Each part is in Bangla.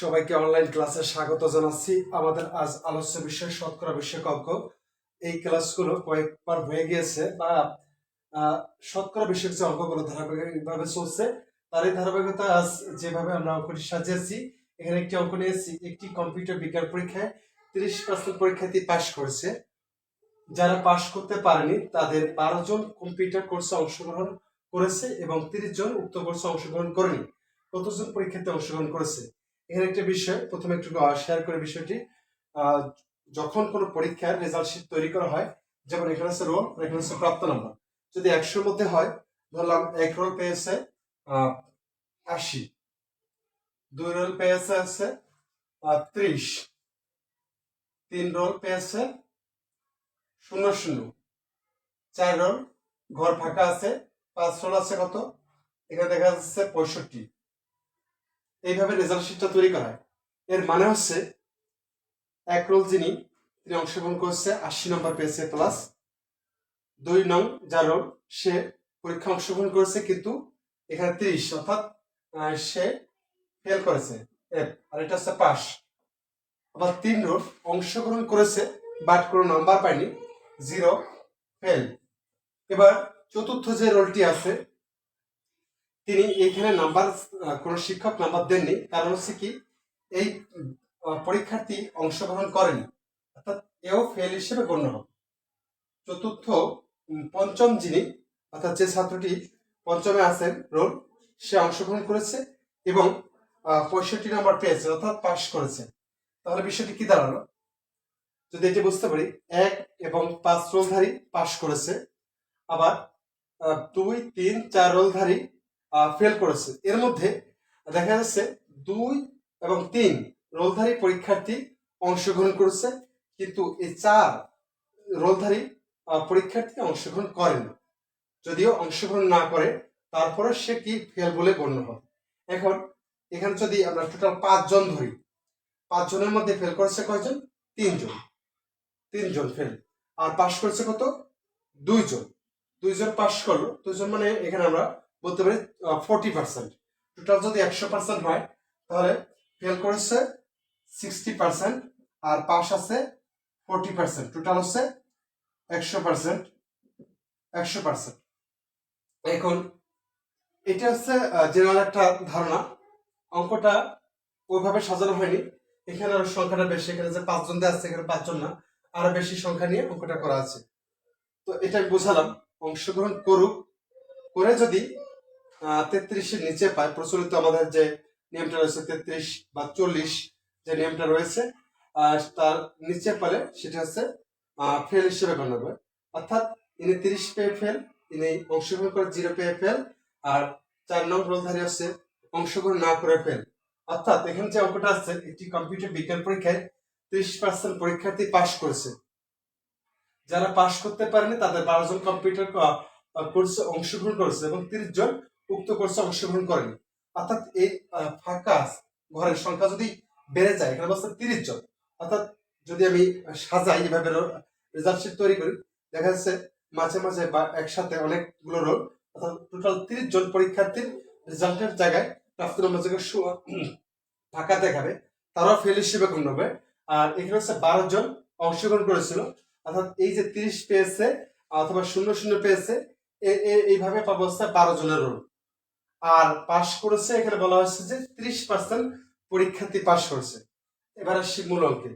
সবাইকে অনলাইন ক্লাসে স্বাগত জানাচ্ছি। আমাদের আজ আলোচ্য বিষয় শতকরা অঙ্ক এই ক্লাসগুলো কয়েকবার হয়ে গিয়েছে বা শতকরা বিষয়ক যে অঙ্কগুলো ধারাবাহিকভাবে চলছে, তার এই ধারাবাহিকতা আজ যেভাবে আমরা অঙ্কটি সাজিয়েছি, এখানে একটি অঙ্ক নিয়েছি। একটি কম্পিউটার বিজ্ঞান পরীক্ষায় তিরিশ পার্সেন্ট পরীক্ষার্থী পাশ করেছে। যারা পাশ করতে পারেনি, তাদের বারো জন কম্পিউটার কোর্সে অংশগ্রহণ করেছে এবং তিরিশ জন উক্ত কোর্সে অংশগ্রহণ করেনি। কতজন পরীক্ষাতে অংশগ্রহণ করেছে? এখানে একটা বিষয়, প্রথমে একটু শেয়ার করে বিষয়টি। যখন কোনো পরীক্ষার রেজাল্ট শিট তৈরি করা হয়, যেমন এখানে আছে রোল এখানে আছে প্রাপ্ত নাম্বার যদি একশোর মধ্যে হয়, ধরলাম এক রোল পেয়েছে আশি। দুই রোল পেয়েছে আছে ত্রিশ। তিন রোল পেয়েছে শূন্য শূন্য। চার রোল ঘর ফাঁকা আছে, পাঁচ রোল আছে কত? এখানে দেখা যাচ্ছে পঁয়ষট্টি। এইভাবে রেজাল্ট শিটটা তৈরি করা হয় এর মানে হচ্ছে, এক রোল যিনি, তিনি অংশগ্রহণ করছে আশি নম্বর পেয়েছে প্লাস দুই নং যার রোল সে পরীক্ষা অংশগ্রহণ করেছে কিন্তু এখানে তিরিশ, অর্থাৎ সে ফেল করেছে এফ আর এটা হচ্ছে পাস আবার তিন রোল অংশগ্রহণ করেছে, বাট কোনো নাম্বার পায়নি জিরো ফেল এবার চতুর্থ যে রোলটি আছে তিনি এইখানে নাম্বার কোন শিক্ষক নাম্বার দেননি। কারণ হচ্ছে কি, এই পরীক্ষার্থী অংশগ্রহণ করেনি। অর্থাৎ এও ফেল হিসেবে গণ্য হবে। চতুর্থ পঞ্চম যিনি, অর্থাৎ যে ছাত্রটি পঞ্চমে আছেন, রোল, সে অংশগ্রহণ করেছে এবং পঁয়ষট্টি নাম্বার পেয়েছে, অর্থাৎ পাশ করেছে। তাহলে বিষয়টি কি দাঁড়াল? যদি এটি বুঝতে পারি, এক এবং পাঁচ রোলধারী পাশ করেছে। আবার দুই, তিন, চার রোলধারী ফেল করেছে। এর মধ্যে দেখা যাচ্ছে দুই এবং তিন রোলধারী পরীক্ষার্থী অংশগ্রহণ করেছে, কিন্তু এই চার রোলধারী পরীক্ষার্থী অংশগ্রহণ করেন। যদিও অংশগ্রহণ না করে তারপরে সে কি ফেল বলে গণ্য হবে এখন এখানে যদি আমরা টোটাল পাঁচজন ধরি পাঁচজনের মধ্যে ফেল করেছে কয়জন? তিনজন। তিনজন ফেল আর পাশ করেছে কত? দুইজন। দুইজন পাশ করল। দুইজন মানে এখানে আমরা বলতে পারি ফোরটি পার্সেন্ট টোটাল যদি একশো পার্সেন্ট হয়, তাহলে ফেল করেছে সিক্সটি পার্সেন্ট আর পাস আছে ফোরটি পার্সেন্ট টোটাল হচ্ছে একশো পার্সেন্ট একশো পার্সেন্ট এখন এটা হচ্ছে জেনারেল একটা ধারণা। অঙ্কটা ওইভাবে সাজানো হয়নি। এখানে আরও সংখ্যাটা বেশি, এখানে যে পাঁচজন দেওয়া আছে, এখানে পাঁচজন না, আরও বেশি সংখ্যা নিয়ে অঙ্কটা করা আছে। তো এটা আমি বোঝালাম, অংশগ্রহণ করুক। করে যদি তেত্রিশের নিচে পায়, প্রচলিত আমাদের যে নিয়মটা রয়েছে তেত্রিশ বা চল্লিশ যে নিয়মটা রয়েছে, আর তার নিচে পালে সেটা হচ্ছে ফেল হিসেবে গণ্য হবে অর্থাৎ ইনি তিরিশ পেয়ে ফেল ইনি অংশগ্রহণ করে জিরো পেয়ে ফেল আর চার নং রোলধারী হচ্ছে অংশগ্রহণ না করে ফেল অর্থাৎ এখানে যে অঙ্কটা আছে একটি কম্পিউটার বিজ্ঞান পরীক্ষায় ত্রিশ পার্সেন্ট পরীক্ষার্থী পাশ করেছে। যারা পাশ করতে পারেনি, তাদের বারো জন কম্পিউটার কোর্সে অংশগ্রহণ করেছে এবং তিরিশ জন উক্ত কোর্সে অংশগ্রহণ করেনি। অর্থাৎ এই ফাঁকা ঘরের সংখ্যা যদি বেড়ে যায়, এখানে বলছে তিরিশ জন। অর্থাৎ যদি আমি সাজাই এভাবে রেজাল্ট শিট তৈরি করি, দেখা যাচ্ছে মাঝে মাঝে বা একসাথে অনেকগুলো রোল অর্থাৎ টোটাল তিরিশ জন পরীক্ষার্থীর রেজাল্টের জায়গায় প্রাপ্ত নম্বর ফাঁকা দেখাবে, তারাও ফেল হিসেবে গণ্য হবে। আর এখানে হচ্ছে বারো জন অংশগ্রহণ করেছিল। অর্থাৎ এই যে তিরিশ পেয়েছে, অথবা শূন্য শূন্য পেয়েছে এইভাবে পাবো হচ্ছে বারো জনের রোল আর পাশ করেছে, এখানে বলা হয়েছে যে ত্রিশ পার্সেন্ট পরীক্ষার্থী পাশ করেছে। এবার আসছি মূল অঙ্কে।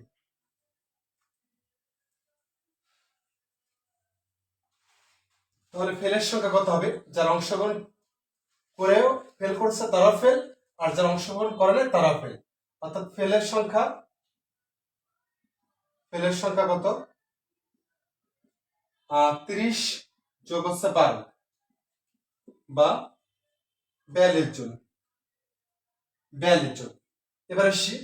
তাহলে ফেলের সংখ্যা কত হবে? যারা অংশগ্রহণ করেও ফেল করছে তারা ফেল আর যারা অংশগ্রহণ করে নাই তারা ফেল অর্থাৎ ফেলের সংখ্যা ফেলের সংখ্যা কত? তিরিশ যোগ হচ্ছে বারো বা বিয়াল্লিশ জন বিয়াল্লিশ জন এবার আসছি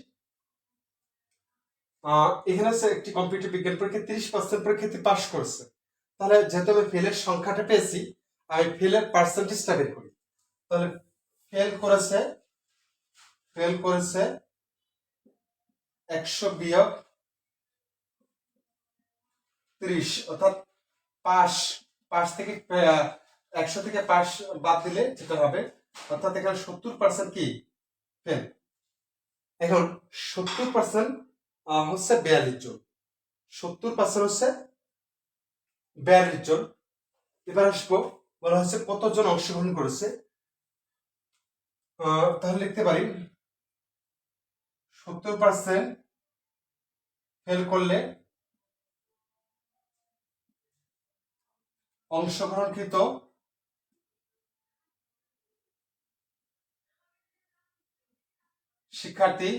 এখানে আছে একটি কম্পিউটার বিজ্ঞান পরীক্ষা তিরিশ পার্সেন্ট পরীক্ষার্থী পাশ করছে। তাহলে যেহেতু আমি ফেলের সংখ্যাটা পেয়েছি, আমি ফেলের পার্সেন্টেজটা বের করি। তাহলে ফেল করেছে ফেল করেছে একশো বিয়োগ ত্রিশ, অর্থাৎ পাশ পাশ থেকে একশো থেকে পাশ বাদ দিলে যেটা হবে অর্থাৎ এখানে সত্তর পার্সেন্ট কি? ফেল এখন সত্তর পার্সেন্ট হচ্ছে বিয়াল্লিশ জন। সত্তর পার্সেন্ট হচ্ছে বিয়াল্লিশ জন। এবার আসব, বলা হচ্ছে কতজন অংশগ্রহণ করেছে। তাহলে লিখতে পারি। সত্তর পার্সেন্ট ফেল করলে অংশগ্রহণকৃত শিক্ষার্থী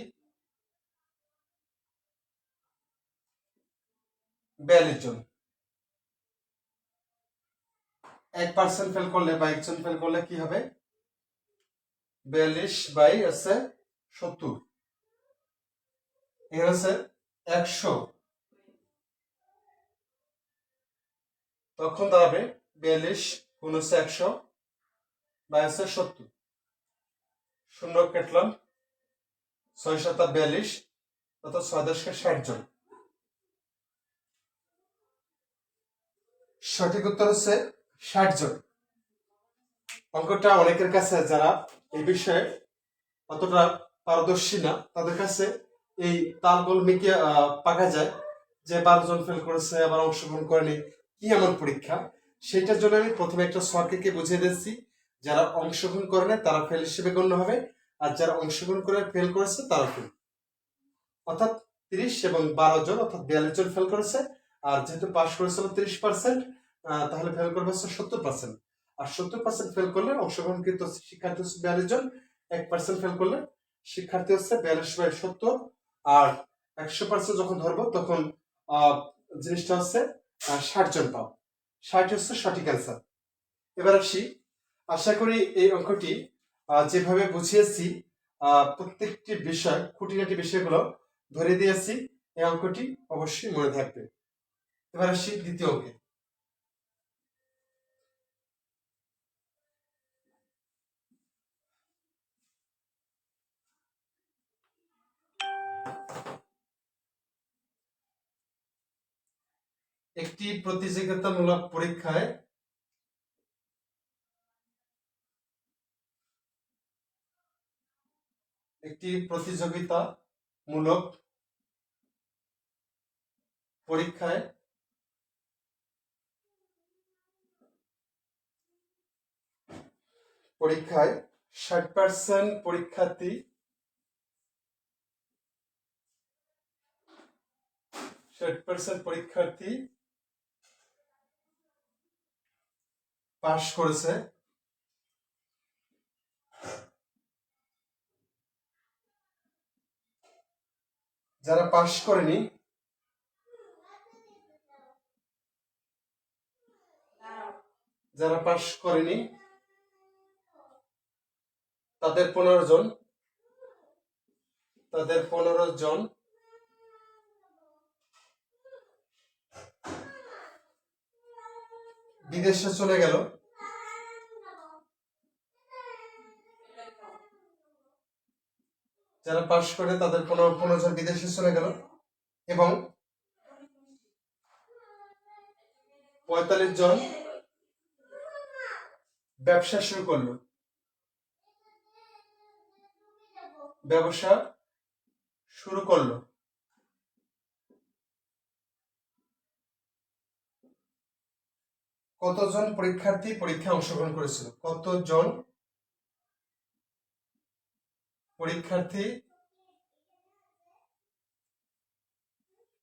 বিয়াল্লিশ জন। এক পার্সেন্ট ফেল করলে বা একজন ফেল করলে কি হবে? বিয়াল্লিশ বাই আছে সত্তর। এখানে আছে একশো। তখন দাঁড়াবে বিয়াল্লিশ গুণ হচ্ছে একশো বাই হচ্ছে সত্তর। শূন্য কাটলাম ছয় সাত বিয়াল্লিশ, অর্থাৎ ছয় দশকে ষাট জন। সঠিক উত্তর হচ্ছে ষাট জন। অঙ্কটা অনেকের কাছে, যারা এই বিষয়ে অতটা পারদর্শী না, তাদের কাছে এই তালগোল মিকে পাকা যায় যে বারো জন ফেল করেছে, আবার অংশগ্রহণ করেনি, কি এমন পরীক্ষা? সেটার জন্য আমি প্রথমে একটা সরকারকে বুঝিয়ে দিচ্ছি যারা অংশগ্রহণ করে না তারা ফেল হিসেবে গণ্য হবে। আর যারা অংশগ্রহণ করে ফেল করেছে, তারা ফেল অর্থাৎ তিরিশ এবং বারো জন, অর্থাৎ বিয়াল্লিশ জন ফেল করেছে। আর যেহেতু পাশ করেছিল তিরিশ পার্সেন্ট তাহলে ফেল করবে হচ্ছে সত্তর পার্সেন্ট আর সত্তর পার্সেন্ট ফেল করলে অংশগ্রহণকৃত শিক্ষার্থী হচ্ছে বিয়াল্লিশ জন, এক পার্সেন্ট ফেল করলে শিক্ষার্থী হচ্ছে বিয়াল্লিশ বাই সত্তর। আর একশো পার্সেন্ট যখন ধরবো, তখন জিনিসটা হচ্ছে ষাট জন পাও। ষাট হচ্ছে সঠিক অ্যান্সার এবার আসি। আশা করি এই অঙ্কটি যেভাবে বুঝিয়েছি প্রত্যেকটি বিষয়, খুঁটিনাটি বিষয়গুলো ধরে দিয়েছি, এই অঙ্কটি অবশ্যই মনে থাকবে। এবার আসি দ্বিতীয় অঙ্কে। একটি প্রতিযোগিতামূলক পরীক্ষায় একটি প্রতিযোগিতামূলক পরীক্ষায় পরীক্ষায় ষাট পার্সেন্ট পরীক্ষার্থী ষাট পার্সেন্ট পরীক্ষার্থী পাশ করেছে। যারা পাশ করেনি, যারা পাশ করেনি, তাদের পনেরো জন, তাদের পনেরো জন বিদেশে চলে গেল। যারা পাশ করে তাদের পনেরো পনেরো জন বিদেশে চলে গেল। এবং পঁয়তাল্লিশ জন ব্যবসা শুরু করল। ব্যবসা শুরু করল। কতজন পরীক্ষার্থী পরীক্ষায় অংশগ্রহণ করেছিল? কতজন পরীক্ষার্থী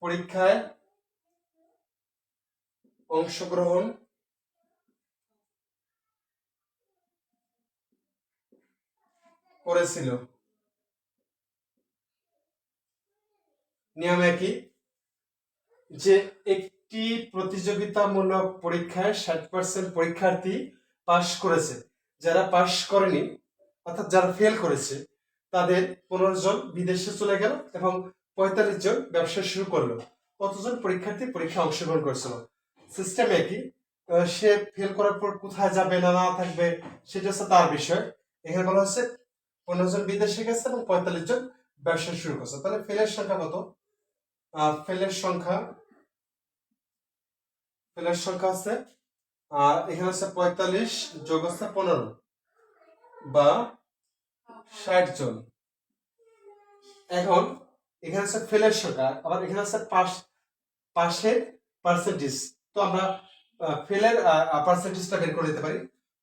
পরীক্ষায় অংশগ্রহণ করেছিল। নিয়ম একই যে একটি প্রতিযোগিতামূলক পরীক্ষায় ষাট পার্সেন্ট পরীক্ষার্থী পাশ করেছে। যারা পাশ করেনি, অর্থাৎ যারা ফেল করেছে তাদের পনেরো জন বিদেশে চলে গেল এবং পঁয়তাল্লিশ জন ব্যবসা শুরু করল। কতজন পরীক্ষার্থী পরীক্ষা অংশগ্রহণ করেছিল? সিস্টেম একই সে ফেল করার পর কোথায় যাবে না না থাকবে, সেটা হচ্ছে তার বিষয়। এখানে বলা হচ্ছে পনেরো জন বিদেশে গেছে এবং পঁয়তাল্লিশ জন ব্যবসা শুরু করছে। তাহলে ফেলের সংখ্যা কত? ফেলের সংখ্যা ফেলের সংখ্যা আছে আর এখানে হচ্ছে পঁয়তাল্লিশ যোগ হচ্ছে পনেরো বা ষাট জন। এখন এখানে আছে ফেলের সংখ্যা, আবার এখানে আছে পাশ, পাশের পার্সেন্টেজ তো আমরা ফেলের পার্সেন্টেজটা বের করে দিতে পারি।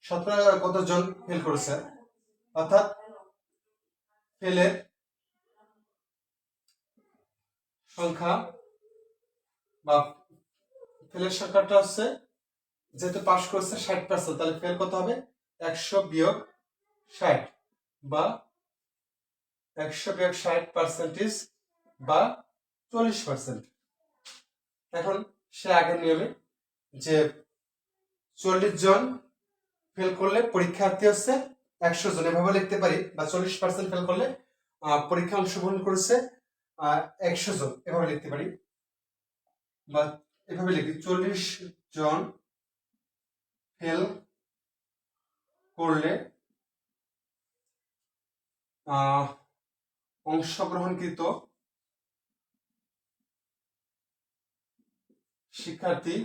শতকরা কতজন ফেল করেছে? অর্থাৎ ফেলের সংখ্যা বা ফেলের সংখ্যাটা হচ্ছে, যেহেতু পাশ করছে ষাট পার্সেন্ট তাহলে ফেল কত হবে? একশো বিয়োগ ষাট। বা একশো বিয়োগ ষাট পার্সেন্টেজ বা চল্লিশ পার্সেন্ট এখন সে আগের নিয়মে যে চল্লিশ জন ফেল করলে পরীক্ষার্থী হচ্ছে একশো জন। এভাবে লিখতে পারি, বা চল্লিশ পার্সেন্ট ফেল করলে পরীক্ষা অংশগ্রহণ করেছে একশো জন। এভাবে লিখতে পারি। বা এভাবে লিখি, চল্লিশ জন ফেল করলে অংশগ্রহণকৃত শিক্ষার্থী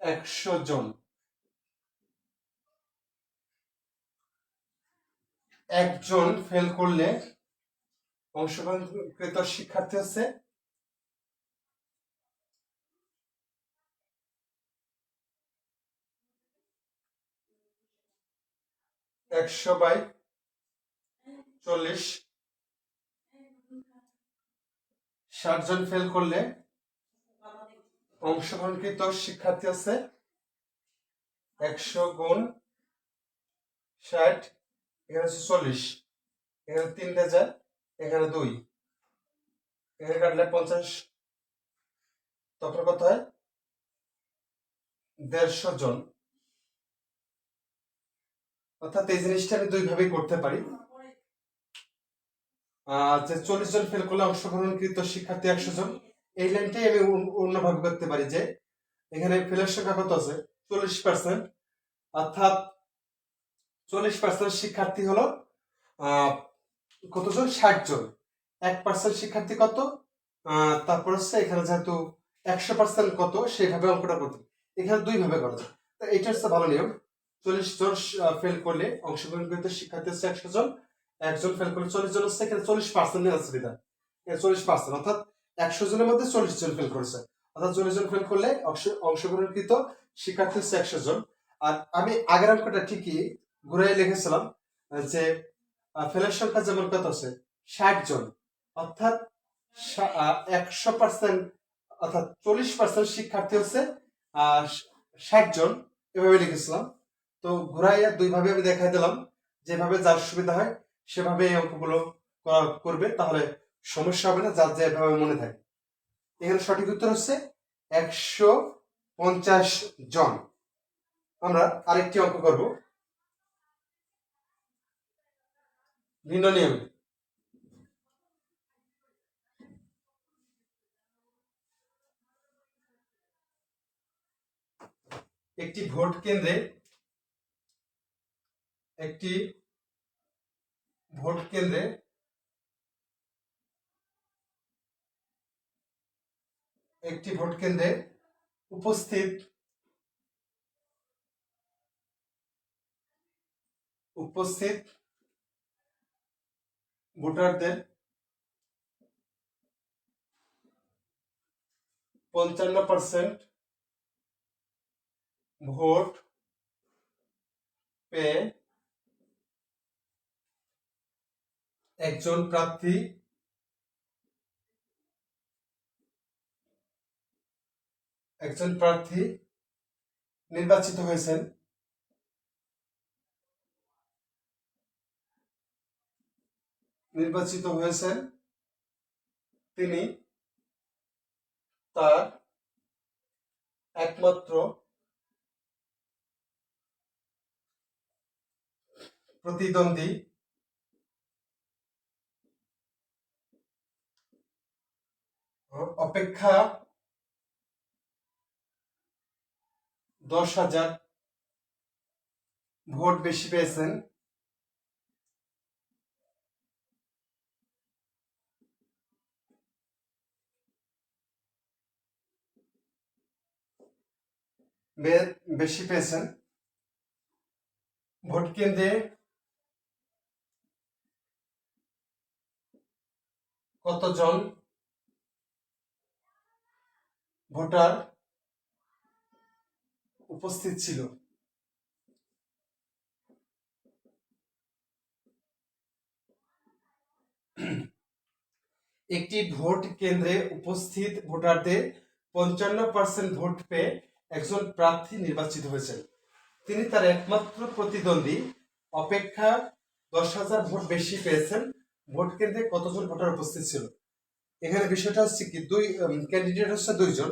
একশো জন। একজন ফেল করলে অংশগ্রহণকৃত শিক্ষার্থী হচ্ছে একশো বাই চল্লিশ। ষাট জন ফেল করলে অংশগ্রহণকৃত শিক্ষার্থী আছে একশো গুণ ষাট, এখানে হচ্ছে চল্লিশ, এখানে তিন হাজার, এখানে দুই, এখানে কাটলে পঞ্চাশ। তখন কত হয়? দেড়শো জন। অর্থাৎ এই জিনিসটা আমি দুই ভাবেই করতে পারি। যে চল্লিশ জন ফেল করলে অংশগ্রহণকৃত শিক্ষার্থী একশো জন। এই লাইনটাই আমি অন্য- অন্যভাবে করতে পারি যে, এখানে ফেলের সংখ্যা কত আছে? চল্লিশ পার্সেন্ট অর্থাৎ চল্লিশ পার্সেন্ট শিক্ষার্থী হলো কতজন? ষাট জন এক পার্সেন্ট শিক্ষার্থী কত? তারপর হচ্ছে এখানে যেহেতু একশো পার্সেন্ট কত, সেইভাবে অঙ্কটা করতে এখানে দুই ভাবে করা যায়। তো এটা হচ্ছে ভালো নিয়ম। চল্লিশ জন ফেল করলে অংশগ্রহণকৃত শিক্ষার্থী হচ্ছে একশো জন, একজন ফেল করলে চল্লিশ জন হচ্ছে এখানে চল্লিশ পার্সেন্ট নেওয়ার সুবিধা চল্লিশ পার্সেন্ট অর্থাৎ একশো জনের মধ্যে চল্লিশ জন ফেল করেছে। অর্থাৎ চল্লিশ জন ফেল করলে অংশ- অংশগ্রহণকৃত শিক্ষার্থী হচ্ছে একশো জন। আর আমি আগের অঙ্কটা ঠিকই ঘুরাই লিখেছিলাম যে ফেলের সংখ্যা যেমন কত আছে? ষাট জন। অর্থাৎ একশো পার্সেন্ট অর্থাৎ চল্লিশ পার্সেন্ট শিক্ষার্থী হচ্ছে ষাট জন। এভাবে লিখেছিলাম। তো ঘুরাইয়া দুই ভাবে আমি দেখাই দিলাম। যেভাবে যার সুবিধা হয়, সেভাবে এই অঙ্কগুলো করা- করবে, তাহলে সমস্যা হবে না, যার যেভাবে মনে থাকে। এখানে সঠিক উত্তর হচ্ছে একশো পঞ্চাশ জন। আমরা আরেকটি অঙ্ক করব। ভিন্ন নিয়মে। একটি ভোট কেন্দ্রে একটি ভোট কেন্দ্রে একটি ভোট কেন্দ্রে উপস্থিত উপস্থিত ভোটারদের পঞ্চান্ন পার্সেন্ট ভোট পেয়ে একজন প্রার্থী একজন প্রার্থী নির্বাচিত হয়েছেন। নির্বাচিত হয়েছেন তিনি তার একমাত্র প্রতিদ্বন্দ্বী অপেক্ষা দশ হাজার ভোট বেশি পেয়েছেন। বেশি পেয়েছেন। ভোট কেন্দ্রে কতজন ভোটার উপস্থিত ছিল। একটি ভোট কেন্দ্রে উপস্থিত ভোটারদের পঞ্চান্ন পার্সেন্ট ভোট পেয়ে একজন প্রার্থী নির্বাচিত হয়েছেন। তিনি তার একমাত্র প্রতিদ্বন্দ্বী। অপেক্ষা দশ হাজার ভোট বেশি পেয়েছেন। ভোট কেন্দ্রে কতজন ভোটার উপস্থিত ছিল? এখানে বিষয়টা হচ্ছে কি, দুই ক্যান্ডিডেট হচ্ছে দুইজন,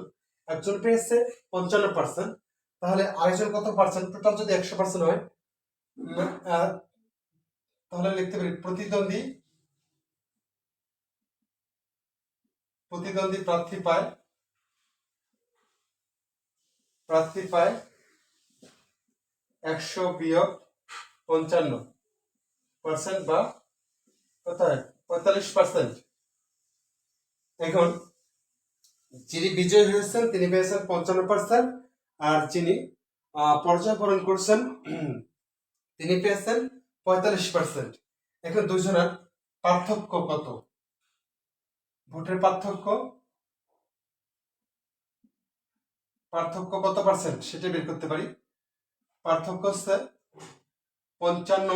একজন পেয়েছে পঞ্চান্ন পার্সেন্ট তাহলে আরেকজন কত পার্সেন্ট টোটাল যদি একশো পার্সেন্ট হয় তাহলে লিখতে পারি, প্রতিদ্বন্দ্বী প্রতিদ্বন্দ্বী প্রার্থী পায় প্রার্থী পায় একশো বিয়োগ পঞ্চান্ন পার্সেন্ট বা কত হয় পঁয়তাল্লিশ পার্সেন্ট এখন যিনি বিজয়ী হয়েছেন তিনি পেয়েছেন পঞ্চান্ন পার্সেন্ট আর যিনি আহ, পর্যায়বরণ করছেন তিনি পেয়েছেন পঁয়তাল্লিশ পার্সেন্ট এখন দুজনের পার্থক্য কত? ভোটের পার্থক্য? পার্থক্য কত পার্সেন্ট সেটা বের করতে পারি। পার্থক্য হচ্ছে পঞ্চান্ন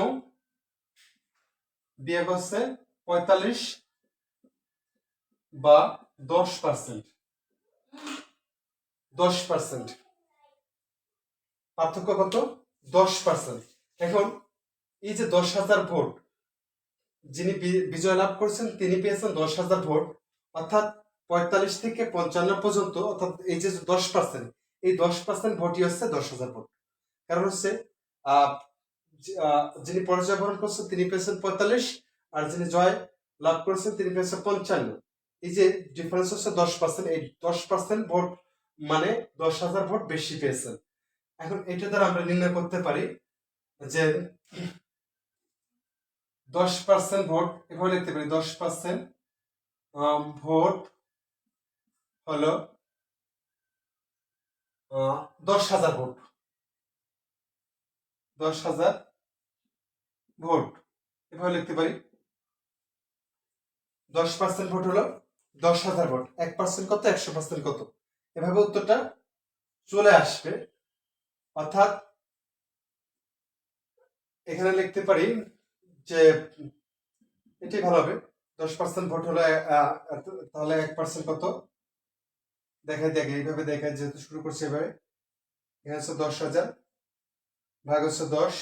বিয়োগ হচ্ছে পঁয়তাল্লিশ বা দশ পার্সেন্ট দশ পার্সেন্ট পার্থক্য কত? দশ পার্সেন্ট এখন এই যে দশ হাজার ভোট যিনি বিজয় লাভ করছেন তিনি পেয়েছেন দশ হাজার ভোট। অর্থাৎ পঁয়তাল্লিশ থেকে পঞ্চান্ন পর্যন্ত অর্থাৎ এই যে দশ পার্সেন্ট এই দশ পার্সেন্ট ভোটই হচ্ছে দশ হাজার ভোট। কারণ হচ্ছে আহ, যিনি পরাজয় বরণ করছেন তিনি পেয়েছেন পঁয়তাল্লিশ আর যিনি জয় লাভ করেছেন তিনি পেয়েছেন পঞ্চান্ন। এই যে ডিফারেন্স হচ্ছে দশ পার্সেন্ট এই দশ পার্সেন্ট ভোট মানে দশ হাজার ভোট বেশি পেয়েছেন। এখন এটা দ্বারা আমরা নির্ণয় করতে পারি যে দশ পার্সেন্ট ভোট, এভাবে লিখতে পারি, দশ পার্সেন্ট ভোট হলো দশ হাজার ভোট। দশ হাজার ভোট, এভাবে লিখতে পারি। দশ পার্সেন্ট ভোট হলো দশ হাজার ভোট। এক পার্সেন্ট কত, একশো পার্সেন্ট কত? এভাবে উত্তরটা চলে আসবে। অর্থাৎ এখানে লিখতে পারি যে এটাই ভালো হবে। দশ পার্সেন্ট ভোট হলে তাহলে এক পার্সেন্ট কত? দেখাই দেখে, এইভাবে দেখায় যেহেতু শুরু করছে এভাবে। এখানে হচ্ছে দশ হাজার, ভাগ হচ্ছে দশ।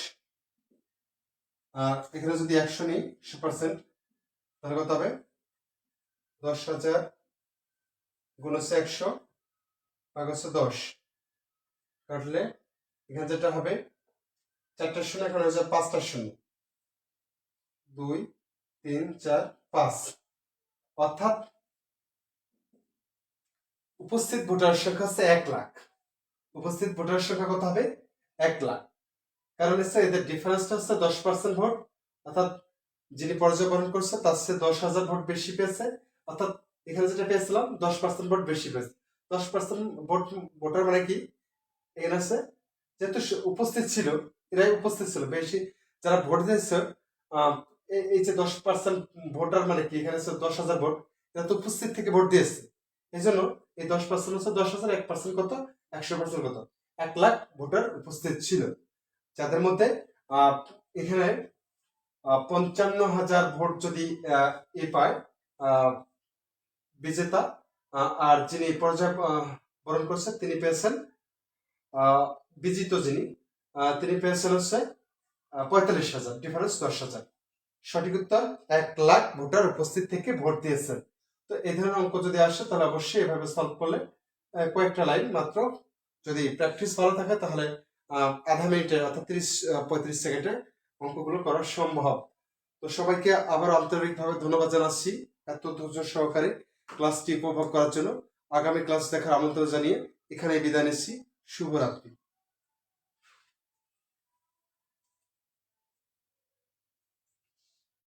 আর এখানে যদি একশো নিই, একশো পার্সেন্ট তাহলে কত হবে? দশ হাজার গুণ হচ্ছে একশো ভাগ হচ্ছে দশ। কাটলে এখানে যেটা হবে চারটা শূন্য, এখন হচ্ছে পাঁচটা শূন্য। দুই, তিন, চার, পাঁচ। অর্থাৎ উপস্থিত ভোটার সংখ্যা হচ্ছে এক লাখ। উপস্থিত ভোটার সংখ্যা কত হবে? এক লাখ। কারণ হচ্ছে এদের ডিফারেন্সটা হচ্ছে দশ পার্সেন্ট ভোট। অর্থাৎ যিনি পর্যবেক্ষণ করছে, তার চেয়ে দশ হাজার ভোট বেশি পেয়েছে। অর্থাৎ এখানে যেটা পেয়েছিলাম, দশ পার্সেন্ট ভোট বেশি পেয়েছে। দশ পার্সেন্ট ভোট ভোটার মানে কি? এখানে আছে, যেহেতু উপস্থিত ছিল, এরাই উপস্থিত ছিল। বেশি যারা ভোট দিয়েছে এই- যে দশ পার্সেন্ট ভোটার মানে কি? এখানে আছে দশ হাজার ভোট এরা তো উপস্থিত থেকে ভোট দিয়েছে। এই জন্য এই দশ পার্সেন্ট হচ্ছে দশ হাজার, এক পার্সেন্ট কত? একশো পার্সেন্ট কত? এক লাখ ভোটার উপস্থিত ছিল। যাদের মধ্যে এখানে পঞ্চান্ন হাজার ভোট যদি এ পায় বিজেতা আর যিনি পর্যায় বরণ করছেন তিনি পেয়েছেন বিজিত যিনি তিনি পেয়েছেন হচ্ছে পঁয়তাল্লিশ হাজার ডিফারেন্স দশ হাজার। সঠিক উত্তর, এক লাখ ভোটার উপস্থিত থেকে ভোট দিয়েছেন। তো এই ধরনের অঙ্ক যদি আসে, তাহলে অবশ্যই এভাবে সলভ করলে কয়েকটা লাইন মাত্র যদি প্র্যাকটিস ভালো থাকে, তাহলে আধা মিনিটে অর্থাৎ তিরিশ পঁয়ত্রিশ সেকেন্ডে অঙ্কগুলো করা সম্ভব। তো সবাইকে আবার আন্তরিকভাবে ধন্যবাদ জানাচ্ছি, এত ধৈর্য সহকারে। ক্লাসটি উপভোগ করার জন্য আগামী ক্লাস দেখার আমন্ত্রণ জানিয়ে এখানে বিদায় নিচ্ছি। শুভরাত্রি।